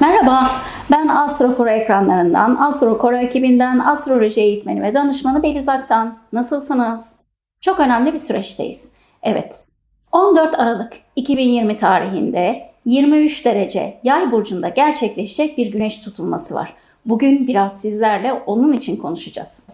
Merhaba, ben Astrokoro ekranlarından, Astrokoro ekibinden astroloji eğitmeni ve danışmanı Beliz Aktan. Nasılsınız? Çok önemli bir süreçteyiz. Evet, 14 Aralık 2020 tarihinde 23 derece yay burcunda gerçekleşecek bir güneş tutulması var. Bugün biraz sizlerle onun için konuşacağız.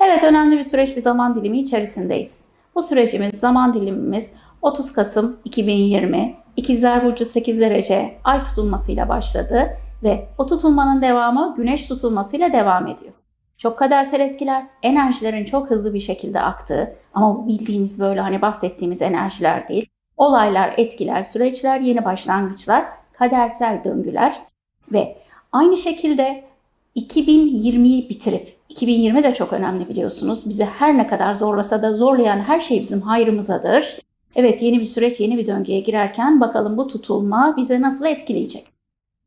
Evet, önemli bir süreç, bir zaman dilimi içerisindeyiz. Bu sürecimiz, zaman dilimimiz 30 Kasım 2020 İkizler Burcu 8 derece ay tutulmasıyla başladı ve o tutulmanın devamı güneş tutulmasıyla devam ediyor. Çok kadersel etkiler, enerjilerin çok hızlı bir şekilde aktığı ama bildiğimiz böyle hani bahsettiğimiz enerjiler değil. Olaylar, etkiler, süreçler, yeni başlangıçlar, kadersel döngüler ve aynı şekilde 2020'yi bitirip 2020 de çok önemli biliyorsunuz. Bizi her ne kadar zorlasa da zorlayan her şey bizim hayrımızadır. Evet yeni bir süreç, yeni bir döngüye girerken bakalım bu tutulma bize nasıl etkileyecek?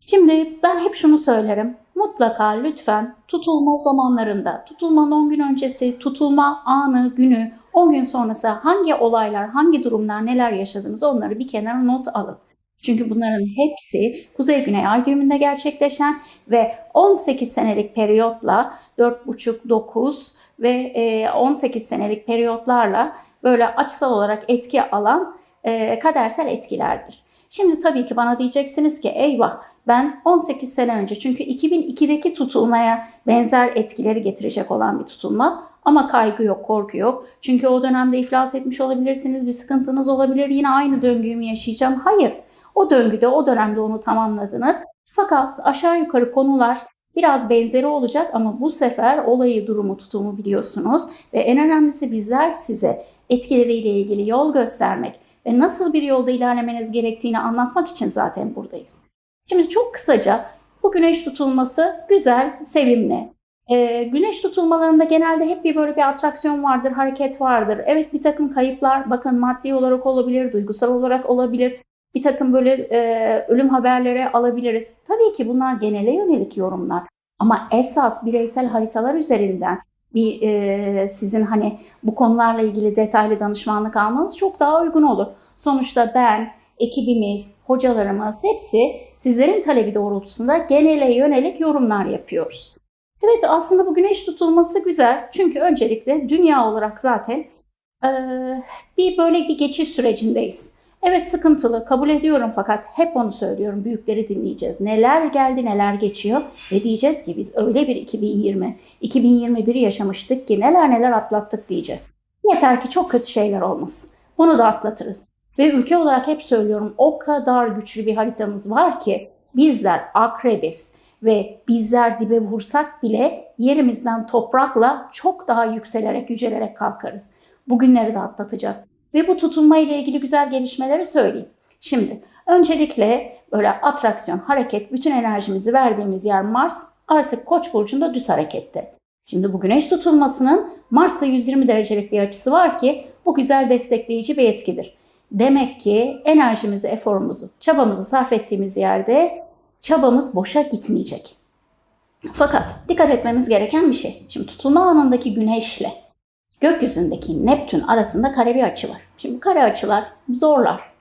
Şimdi ben hep şunu söylerim. Mutlaka lütfen tutulma zamanlarında, tutulmanın 10 gün öncesi, tutulma anı, günü, 10 gün sonrası hangi olaylar, hangi durumlar, neler yaşadınız onları bir kenara not alın. Çünkü bunların hepsi Kuzey Güney Ay düğümünde gerçekleşen ve 18 senelik periyotla 4,5-9 ve e, 18 senelik periyotlarla böyle açısal olarak etki alan e, kadersel etkilerdir. Şimdi tabii ki bana diyeceksiniz ki eyvah ben 18 sene önce çünkü 2002'deki tutulmaya benzer etkileri getirecek olan bir tutulma ama kaygı yok, korku yok. Çünkü o dönemde iflas etmiş olabilirsiniz, bir sıkıntınız olabilir, yine aynı döngüyü mü yaşayacağım? Hayır. O döngüde, o dönemde onu tamamladınız. Fakat aşağı yukarı konular biraz benzeri olacak ama bu sefer olayı, durumu, tutumu biliyorsunuz ve en önemlisi bizler size etkileriyle ilgili yol göstermek ve nasıl bir yolda ilerlemeniz gerektiğini anlatmak için zaten buradayız. Şimdi çok kısaca bu güneş tutulması güzel, sevimli. Ee, güneş tutulmalarında genelde hep bir böyle bir atraksiyon vardır, hareket vardır. Evet bir takım kayıplar, bakın maddi olarak olabilir, duygusal olarak olabilir. Bir takım böyle e, ölüm haberleri alabiliriz. Tabii ki bunlar genele yönelik yorumlar. Ama esas bireysel haritalar üzerinden bir e, sizin hani bu konularla ilgili detaylı danışmanlık almanız çok daha uygun olur. Sonuçta ben, ekibimiz, hocalarımız hepsi sizlerin talebi doğrultusunda genele yönelik yorumlar yapıyoruz. Evet aslında bu güneş tutulması güzel. Çünkü öncelikle dünya olarak zaten e, bir böyle bir geçiş sürecindeyiz. Evet sıkıntılı kabul ediyorum fakat hep onu söylüyorum büyükleri dinleyeceğiz. Neler geldi neler geçiyor ve diyeceğiz ki biz öyle bir 2020, 2021 yaşamıştık ki neler neler atlattık diyeceğiz. Yeter ki çok kötü şeyler olmasın. Bunu da atlatırız. Ve ülke olarak hep söylüyorum o kadar güçlü bir haritamız var ki bizler akrebiz ve bizler dibe vursak bile yerimizden toprakla çok daha yükselerek, yücelerek kalkarız. Bugünleri de atlatacağız. Ve bu tutunma ile ilgili güzel gelişmeleri söyleyeyim. Şimdi öncelikle böyle atraksiyon, hareket, bütün enerjimizi verdiğimiz yer Mars artık Koç burcunda düz harekette. Şimdi bu güneş tutulmasının Mars'a 120 derecelik bir açısı var ki bu güzel destekleyici bir etkidir. Demek ki enerjimizi, eforumuzu, çabamızı sarf ettiğimiz yerde çabamız boşa gitmeyecek. Fakat dikkat etmemiz gereken bir şey. Şimdi tutulma anındaki güneşle gökyüzündeki Neptün arasında kare bir açı var. Şimdi kare açılar zorlar.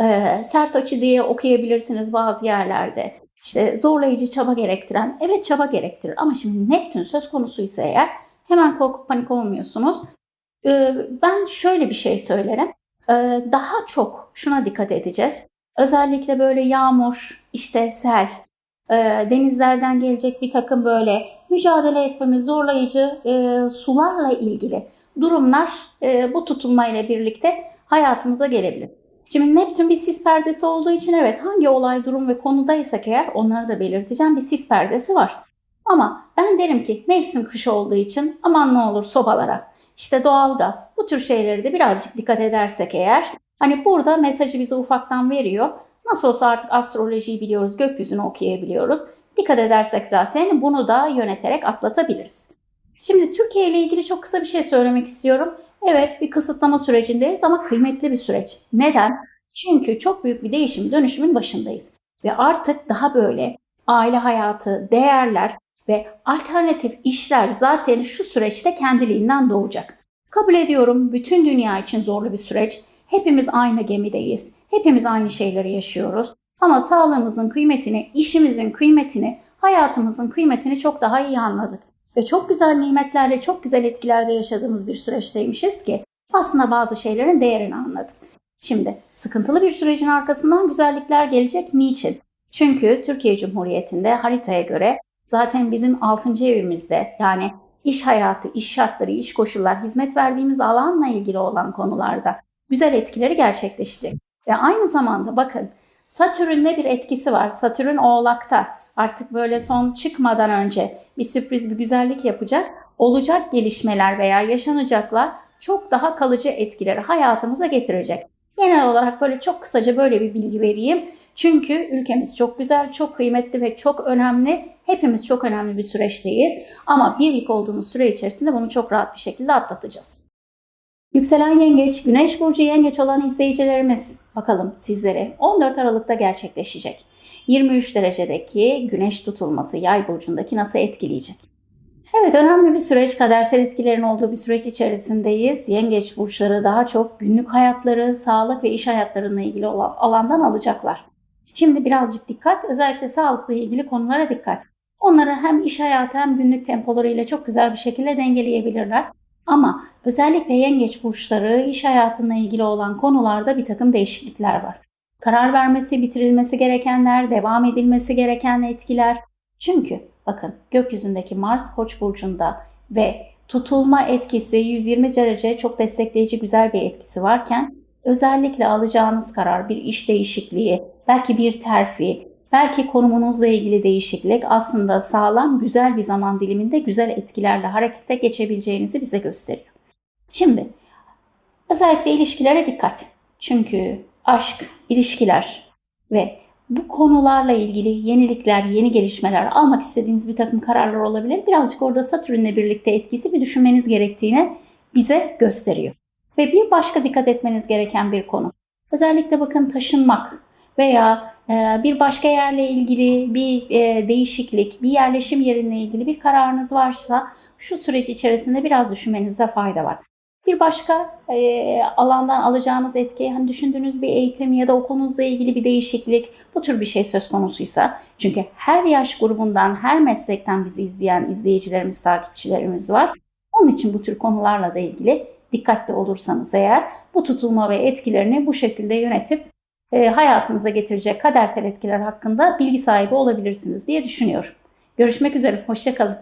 Ee, sert açı diye okuyabilirsiniz bazı yerlerde. İşte zorlayıcı çaba gerektiren, evet çaba gerektirir ama şimdi Neptün söz konusuysa eğer hemen korkup panik olmuyorsunuz. Ee, ben şöyle bir şey söylerim. Ee, daha çok şuna dikkat edeceğiz. Özellikle böyle yağmur, işte sel, e, denizlerden gelecek bir takım böyle mücadele etmemiz zorlayıcı e, sularla ilgili durumlar e, bu tutulma ile birlikte hayatımıza gelebilir. Şimdi Neptün bir sis perdesi olduğu için evet hangi olay, durum ve konudaysak eğer onları da belirteceğim bir sis perdesi var. Ama ben derim ki mevsim kış olduğu için aman ne olur sobalara, işte doğalgaz bu tür şeyleri de birazcık dikkat edersek eğer hani burada mesajı bize ufaktan veriyor. Nasıl olsa artık astrolojiyi biliyoruz, gökyüzünü okuyabiliyoruz. Dikkat edersek zaten bunu da yöneterek atlatabiliriz. Şimdi Türkiye ile ilgili çok kısa bir şey söylemek istiyorum. Evet bir kısıtlama sürecindeyiz ama kıymetli bir süreç. Neden? Çünkü çok büyük bir değişim, dönüşümün başındayız. Ve artık daha böyle aile hayatı, değerler ve alternatif işler zaten şu süreçte kendiliğinden doğacak. Kabul ediyorum bütün dünya için zorlu bir süreç. Hepimiz aynı gemideyiz. Hepimiz aynı şeyleri yaşıyoruz. Ama sağlığımızın kıymetini, işimizin kıymetini, hayatımızın kıymetini çok daha iyi anladık. Ve çok güzel nimetlerle, çok güzel etkilerde yaşadığımız bir süreçteymişiz ki aslında bazı şeylerin değerini anladık. Şimdi sıkıntılı bir sürecin arkasından güzellikler gelecek. Niçin? Çünkü Türkiye Cumhuriyeti'nde haritaya göre zaten bizim 6. evimizde yani iş hayatı, iş şartları, iş koşullar, hizmet verdiğimiz alanla ilgili olan konularda güzel etkileri gerçekleşecek. Ve aynı zamanda bakın Satürn'le bir etkisi var. Satürn Oğlak'ta artık böyle son çıkmadan önce bir sürpriz, bir güzellik yapacak. Olacak gelişmeler veya yaşanacaklar çok daha kalıcı etkileri hayatımıza getirecek. Genel olarak böyle çok kısaca böyle bir bilgi vereyim. Çünkü ülkemiz çok güzel, çok kıymetli ve çok önemli. Hepimiz çok önemli bir süreçteyiz. Ama birlik olduğumuz süre içerisinde bunu çok rahat bir şekilde atlatacağız. Yükselen yengeç, güneş burcu yengeç olan izleyicilerimiz bakalım sizlere 14 Aralık'ta gerçekleşecek. 23 derecedeki güneş tutulması yay burcundaki nasıl etkileyecek? Evet önemli bir süreç, kadersel etkilerin olduğu bir süreç içerisindeyiz. Yengeç burçları daha çok günlük hayatları, sağlık ve iş hayatlarına ilgili olan alandan alacaklar. Şimdi birazcık dikkat, özellikle sağlıkla ilgili konulara dikkat. Onları hem iş hayatı hem günlük tempolarıyla çok güzel bir şekilde dengeleyebilirler. Ama özellikle yengeç burçları iş hayatına ilgili olan konularda bir takım değişiklikler var. Karar vermesi, bitirilmesi gerekenler, devam edilmesi gereken etkiler. Çünkü bakın gökyüzündeki Mars Koç burcunda ve tutulma etkisi 120 derece çok destekleyici güzel bir etkisi varken özellikle alacağınız karar bir iş değişikliği, belki bir terfi, belki konumunuzla ilgili değişiklik aslında sağlam güzel bir zaman diliminde güzel etkilerle harekete geçebileceğinizi bize gösteriyor. Şimdi özellikle ilişkilere dikkat. Çünkü aşk, ilişkiler ve bu konularla ilgili yenilikler, yeni gelişmeler almak istediğiniz bir takım kararlar olabilir. Birazcık orada Satürn'le birlikte etkisi bir düşünmeniz gerektiğini bize gösteriyor. Ve bir başka dikkat etmeniz gereken bir konu. Özellikle bakın taşınmak veya bir başka yerle ilgili bir e, değişiklik, bir yerleşim yerinle ilgili bir kararınız varsa şu süreç içerisinde biraz düşünmenizde fayda var. Bir başka e, alandan alacağınız etki, hani düşündüğünüz bir eğitim ya da okulunuzla ilgili bir değişiklik, bu tür bir şey söz konusuysa, çünkü her yaş grubundan, her meslekten bizi izleyen izleyicilerimiz, takipçilerimiz var. Onun için bu tür konularla da ilgili dikkatli olursanız eğer bu tutulma ve etkilerini bu şekilde yönetip hayatınıza getirecek kadersel etkiler hakkında bilgi sahibi olabilirsiniz diye düşünüyorum. Görüşmek üzere, hoşçakalın.